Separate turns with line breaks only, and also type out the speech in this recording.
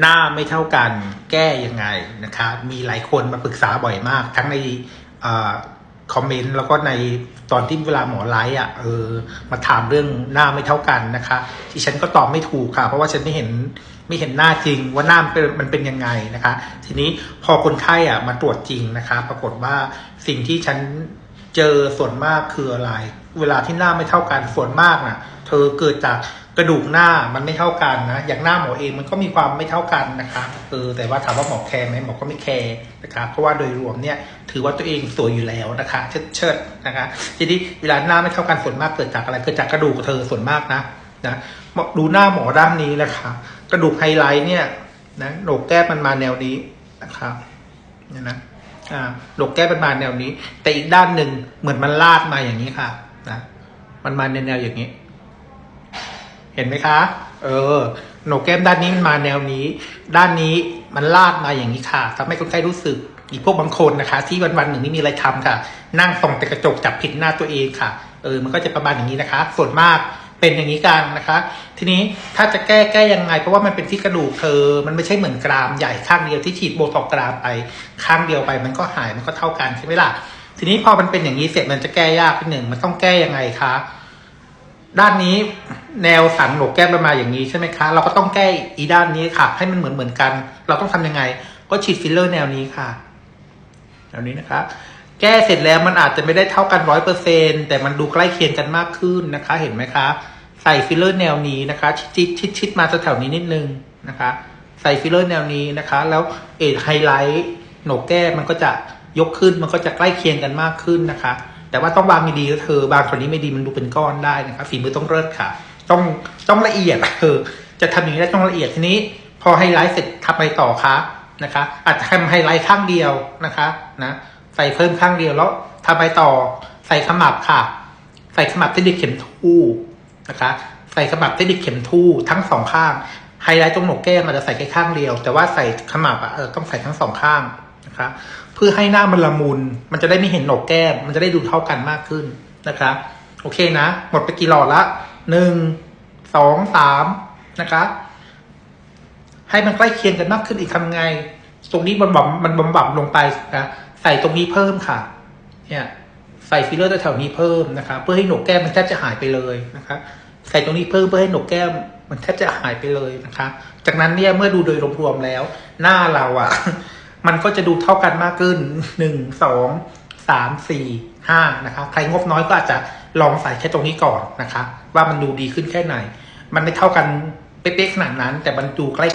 หน้าไม่เท่ากันแก้ยังไงนะคะมีหลายคนมาปรึกษาบ่อยมาก ทั้งในคอมเมนต์แล้วก็ในตอนที่เวลาหมอไลฟ์อะเออมาถามเรื่องหน้าไม่เท่ากันนะคะที่ฉันก็ตอบไม่ถูกค่ะ เพราะว่าฉันไม่เห็นไม่เห็นหน้าจริงว่าหน้ามันเป็นมันเป็นยังไงนะคะ ทีนี้พอคนไข้อะมาตรวจจริงนะคะ ปรากฏว่าสิ่งที่ฉันเจอส่วนมากคืออะไร เวลาที่หน้าไม่เท่ากันส่วนมากน่ะ เธอเกิดจาก กระดูกหน้ามันไม่เท่ากันนะ อย่างหน้าหมอเองมันก็มีความไม่เท่ากันนะคะเออแต่ว่าถามว่าหมอแคร์ไหมหมอก็ไม่แคร์นะคะเพราะว่าโดยรวมเนี่ยถือว่าตัวเองสวยอยู่แล้วนะคะ เชิดเชิดนะคะทีนี้เวลาหน้าไม่เท่ากันส่วนมากเกิดจากอะไรเกิดจากกระดูกเธอส่วนมากนะนะดูหน้าหมอด้านนี้นะคะ กระดูกไฮไลท์เนี่ยนะโหนกแก้มมันมาแนวนี้นะครับเนี่ยนะอ่าโหนกแก้มมันมาแนวนี้ แต่อีกด้านหนึ่งเหมือนมันลาดมาอย่างนี้ค่ะนะมันมาในแนวอย่างนี้ เห็นไหมคะ เออโหนกแก้มด้านนี้มันมาแนวนี้ ด้านนี้มันลาดมาอย่างนี้ค่ะทำให้คนไข้รู้สึกอีกพวกบางคนนะคะ ที่วันวันๆหนึ่งไม่มีอะไรทำค่ะ นั่งส่องแต่กระจกจับผิดหน้าตัวเองค่ะ เออ มันก็จะประมาณอย่างนี้นะคะ ส่วนมากเป็นอย่างนี้กันนะคะ ทีนี้ถ้าจะแก้แก้ยังไง เพราะว่ามันเป็นที่กระดูกเธอ มันไม่ใช่เหมือนกรามใหญ่ข้างเดียวที่ฉีดโบท็อกกรามไปข้างเดียวไป มันก็หายมันก็เท่ากันใช่ไหมล่ะทีนี้พอมันเป็นอย่างนี้เสร็จมันจะแก้ยากนิดหนึ่งมันต้องแก้ยังไงคะ ด้านนี้แนวสันโหนกแก้มมันมาอย่างนี้ใช่ไหมคะ เราก็ต้องแก้อีด้านนี้ค่ะ ให้มันเหมือนเหมือนกัน เราต้องทำยังไง ก็ฉีดฟิลเลอร์แนวนี้ค่ะแนวนี้นะคะ แก้เสร็จแล้วมันอาจจะไม่ได้เท่ากันร้อยเปอร์เซ็นแต่มันดูใกล้เคียงกันมากขึ้นนะคะ เห็นไหมคะ ใส่ฟิลเลอร์แนวนี้นะคะ ชิดชิดชิดมาแถวๆนี้นิดนึงนะคะ ใส่ฟิลเลอร์แนวนี้นะคะ แล้วเอทไฮไลท์โหนกแก้มมันก็จะยกขึ้นมันก็จะใกล้เคียงกันมากขึ้นนะคะ แต่ว่าต้องวางดีก็เธอบางส่วนนี้ไม่ดีมันดูเป็นก้อนได้นะคะฝีมือต้องเลิศค่ะ ต้องต้องละเอียดเธอจะทำอย่างนี้ได้ต้องละเอียดทีนี้ พอไฮไลท์เสร็จทำไปต่อคะนะคะ อาจจะทำไฮไลท์ข้างเดียวนะคะนะใส่เพิ่มข้างเดียวแล้วทำไปต่อใส่ขมับค่ะ ใส่ขมับเทคนิคเข็มทู่นะคะ ใส่ขมับเทคนิคเข็มทู่ทั้งสองข้างไฮไลท์ตรงโหนกแก้มมันจะใส่แค่ข้างเดียว แต่ว่าใส่ขมับอะเออต้องใส่ทั้งสองข้าง นะคะเพื่อให้หน้ามันละมุนมันจะได้ไม่เห็นหนกแก้ม มันจะได้ดูเท่ากันมากขึ้นนะคะโอเคนะ หมดไปกี่หลอดละหนึ่งสองสามนะคะ ให้มันใกล้เคียงกันมากขึ้นอีกทำไง ตรงนี้มันบำมันบำบับลงไปนะใส่ตรงนี้เพิ่มค่ะ เนี่ยใส่ฟิลเลอร์แถวๆนี้เพิ่มนะคะ เพื่อให้หนกแก้มมันแทบจะหายไปเลยนะคะ ใส่ตรงนี้เพิ่มเพื่อให้หนกแก้มมันแทบจะหายไปเลยนะคะ จากนั้นเนี่ยเมื่อดูโดยรวมๆแล้ว หน้าเราอะ่ะ มันก็จะดูเท่ากันมากขึ้นหนึ่งสองสามสี่ห้านะคะ ใครงบน้อยก็อาจจะลองใส่แค่ตรงนี้ก่อนนะคะ ว่ามันดูดีขึ้นแค่ไหน มันไม่เท่ากันเป๊ะๆขนาดนั้น แต่มันดูใกล้